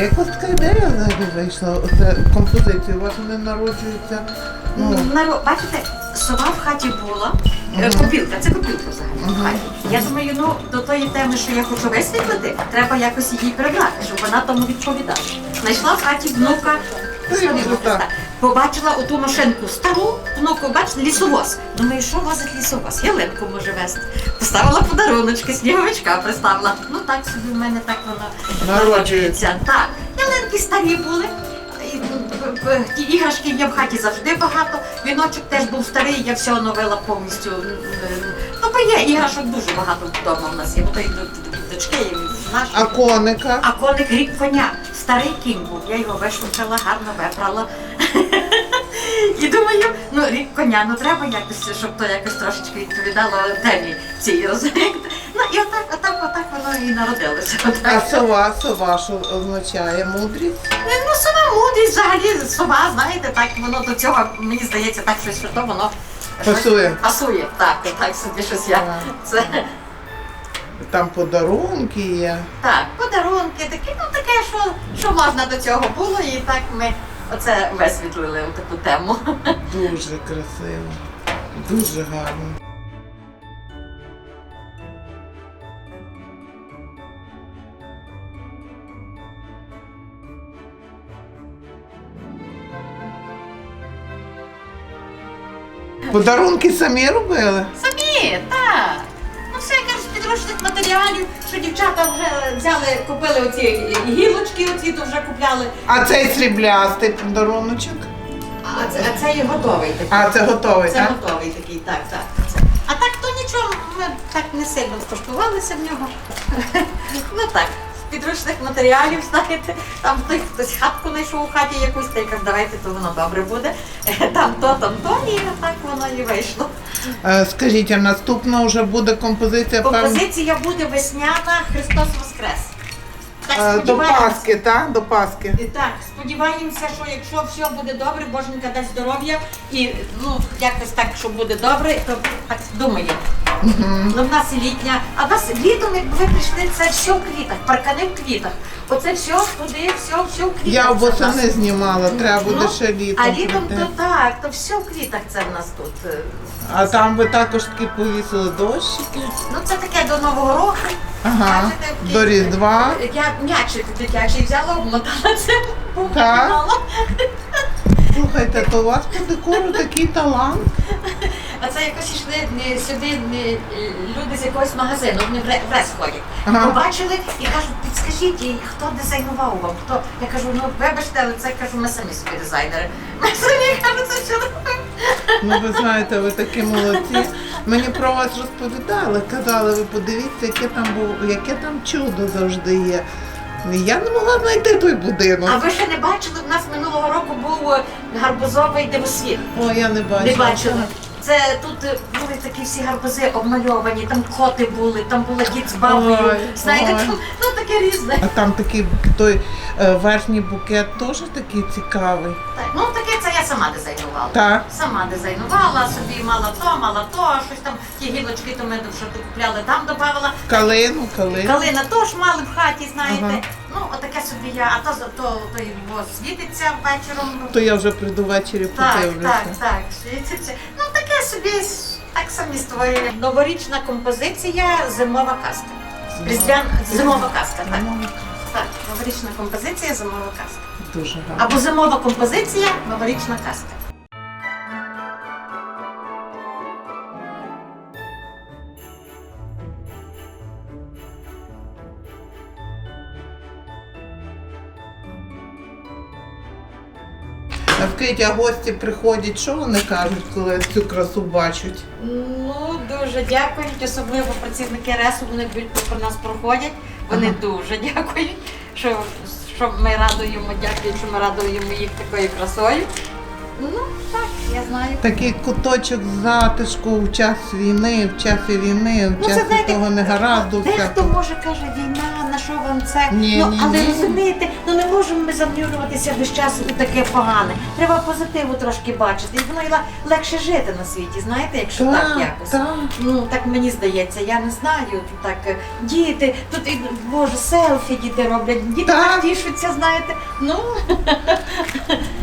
Як у вас така ідея взагалі вийшла? Оце композиція, у вас вони народжуються. Ну, Наро- Бачите, сова в хаті була. Е, Копілка, це копілка взагалі в хаті. Я думаю, ну до тої теми, що я хочу висвітлити, треба якось її прибрати, щоб вона тому відповідала. Знайшла в хаті внука Христа. Побачила оту машинку стару, внуку, бачите, лісовоз. Думаю, що возить лісовоз? Ялинку може вести. Поставила подаруночки, сніговичка приставила. Ну так собі в мене так воно Народжується. Так, ялинки старі були. Ті іграшки є в хаті завжди багато. Віночок теж був старий, я все оновила повністю. Ну, бо є іграшок дуже багато вдома в нас є. Бо то до- дочки, і наші. а коника? А коник рік коня, старий кінь був, я його вишукала, гарно випрала. І думаю, ну рік коня, ну треба якось, щоб то якось трошечки відповідало темі цій розумієте. Ну і отак, отак, отак воно і народилося. А Отак. сова, сова, що означає мудрість? Ну, сова мудрість, взагалі, сова, знаєте, так воно до цього, мені здається, так щось що то воно. щось Пасує. Пасує, так, так собі щось я. Це Там подарунки є. Так, подарунки, такі, ну таке, що, що можна до цього було, і так ми оце висвітлили у таку тему. Дуже красиво. Дуже гарно. Подарунки самі робили? Самі, так. Підручних матеріалів, що дівчата вже взяли, купили оці гілочки, оці то вже купляли. А цей сріблястий подаруночок? А це, а це і готовий такий. А, це готовий, Це так? готовий такий, так, так. А так то нічого, ми так не сильно скоштувалися в нього. ну так, підручних матеріалів, знаєте, там хтось, хтось хатку знайшов у хаті якусь, та й каже, давайте, то воно добре буде. Там то, там то, і так воно і вийшло. Е, Скажіть, а наступна вже буде композиція певно, Композиція буде весняна Христос Воскрес. Так е, до. Пасхи, так? До Пасхи. І Так, сподіваємося, що якщо все буде добре, Боженька дасть здоров'я і ну якось так, що буде добре, то так думаємо. Ну, в нас і літня, а в нас літом, якби ви прийшли, це все в квітах, паркани в квітах. Оце все туди, все, все в квітах. Я Це в нас. восени знімала, треба буде Ну, ще літом. А літом прийти. то так, то все в квітах це в нас тут. Е, А там ви також такі повісили дощики. Ну це таке до Нового року. Ага. Бачите, в До квіт- Різдва. Я м'ячик дитячий взяла, обмотала це, Так? Слухайте, то у вас по декору такий талант. А це якось йшли сюди е, люди з якогось магазину, вони в ре- ходять. Ага. Побачили і кажуть, підскажіть, і хто дизайнував вам? Хто? Я кажу, ну вибачте, але це кажу, ми самі собі дизайнери. Ми самі кажу, це робимо? Ну ви знаєте, ви такі молодці. Мені про вас розповідали, казали, ви подивіться, яке там було, яке там чудо завжди є. Я не могла знайти той будинок. А ви ще не бачили, в нас минулого року був е, гарбузовий дивосвіт. О, я не бачила. Не бачила. Це тут е, були такі всі гарбузи обмальовані, там коти були, там була дід з бабою. Ой, Знаєте, ой. там ну таке різне. А там такий той е, верхній букет теж такий цікавий. Так, ну таке це я сама дизайнувала. Так. Сама дизайнувала, собі мала то, мала то, щось там, ті гілочки, то ми що ти купляли, там додавала. Калину, калину. Калина теж мали в хаті, знаєте. Ага. Ну, отаке собі я, а то, то, то його світиться вечором. То я вже прийду ввечері Так, подивлюся. так, так, світиться. Собі так самі створює. Новорічна композиція, зимова казка. Різдвян... Зимова казка, так. Так, новорічна композиція, зимова казка. Дуже гарно. Або зимова композиція, новорічна казка. А скажіть, а гості приходять, що вони кажуть, коли цю красу бачать? Ну, дуже дякують, особливо працівники РЕСу, вони по нас проходять. Вони Ага. дуже дякують, що, що ми радуємо, дякують, що ми радуємо їх такою красою. Ну, так, я знаю. Такий куточок затишку в час війни, в часі війни, в Ну, це знаєте, того негаразду. Дехто всякого. може каже, війна, на що вам це? Ні, ну, ні, але ні. розумієте, ну не можемо ми занурюватися весь час у таке погане. Треба позитиву трошки бачити. І воно і ле- легше жити на світі, знаєте, якщо так, якось. так. Ну так мені здається, я не знаю. Тут так е, діти, тут і боже, селфі діти роблять, діти Так. так тішуться, знаєте. Ну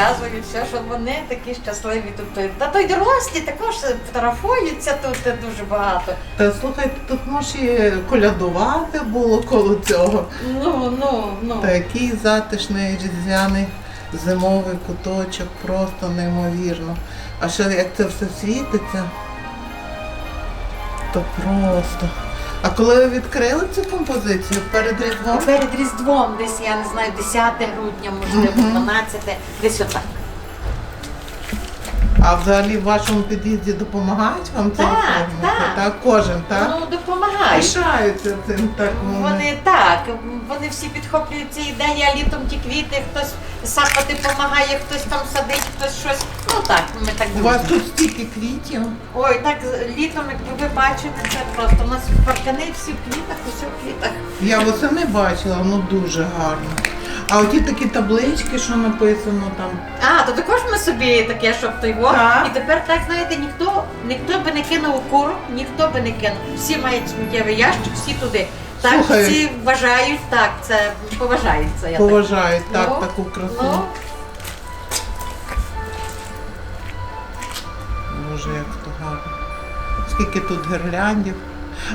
тут розказую все, що вони такі щасливі тут. Та то й дорослі також фотографуються тут дуже багато. Та слухайте, тут може і колядувати було коло цього. Ну, ну, ну. Такий затишний різдвяний зимовий куточок, просто неймовірно. А ще як це все світиться, то просто. А коли ви відкрили цю композицію перед Різдвом? Перед Різдвом, десь я не знаю, 10 грудня, можливо, 12, десь отак. А взагалі в вашому під'їзді допомагають вам це Так, оформити? так. так? Кожен, так? Ну, допомагають. Пишаються цим так. Вони так, вони всі підхоплюють ці ідеї, а літом ті квіти, хтось сапати допомагає, хтось там садить, хтось щось. Ну так, ми так У вас тут стільки квітів. Ой, так літом, як ви бачите, це просто у нас паркани всі в квітах, усе в квітах. Я восени бачила, ну дуже гарно. А оті такі таблички, що написано там. А, то також ми собі таке, щоб той. Так. І тепер так знаєте, ніхто ніхто би не кинув у куру, ніхто би не кинув. Всі мають сміттєвий ящик, всі туди. Так Слухай. всі вважають, так, це поважається. Я. Поважають так, Ну, таку красу. Ну, Боже, як то гарно. Скільки тут гірляндів.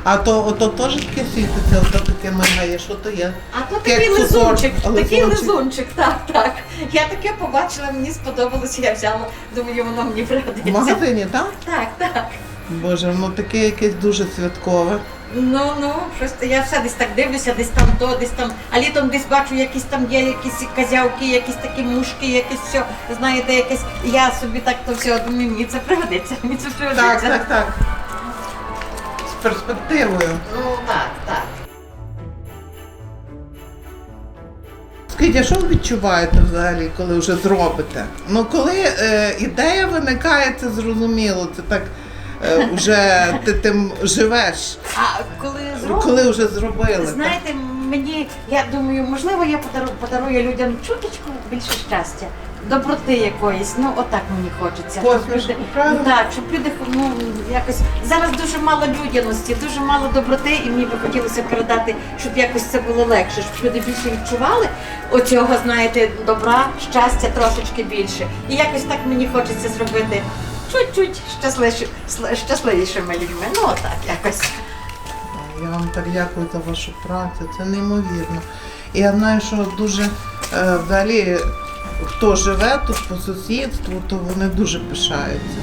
А то ото теж таке світиться, ото таке мигає, що то є. а то Як такий цукор, лизунчик, такий лизунчик. лизунчик, так, так. Я таке побачила, мені сподобалося, я взяла, думаю, воно мені В пригодиться. магазині, так? Так, так. Боже, воно таке якесь дуже святкове. Ну, ну, щось я все десь так дивлюся, десь там то, десь там, а літом десь бачу, якісь там є якісь козявки, якісь такі мушки, якесь все, знаєте, якесь. Я собі так то все, думаю, мені це пригодиться, мені це Так, пригодиться. так, так. З перспективою. Ну так, так. Скажіть, а що ви відчуваєте взагалі, коли вже зробите? Ну, коли е, ідея виникає, це зрозуміло, це так вже ти тим живеш. А коли зроблю, Коли вже зробили. знаєте, мені, я думаю, можливо, я подарую, подарую людям чуточку більше щастя. Доброти якоїсь, ну отак мені хочеться. Щоб люди- правда? Так, щоб люди ну, якось зараз дуже мало людяності, дуже мало доброти, і мені би хотілося передати, щоб якось це було легше, щоб люди більше відчували оцього, знаєте, добра, щастя трошечки більше. І якось так мені хочеться зробити чуть-чуть щасливіше, щасливішими людьми. Ну отак якось. Я вам так дякую за вашу працю, це неймовірно. І я знаю, що дуже е, взагалі, хто живе тут по сусідству, то вони дуже пишаються.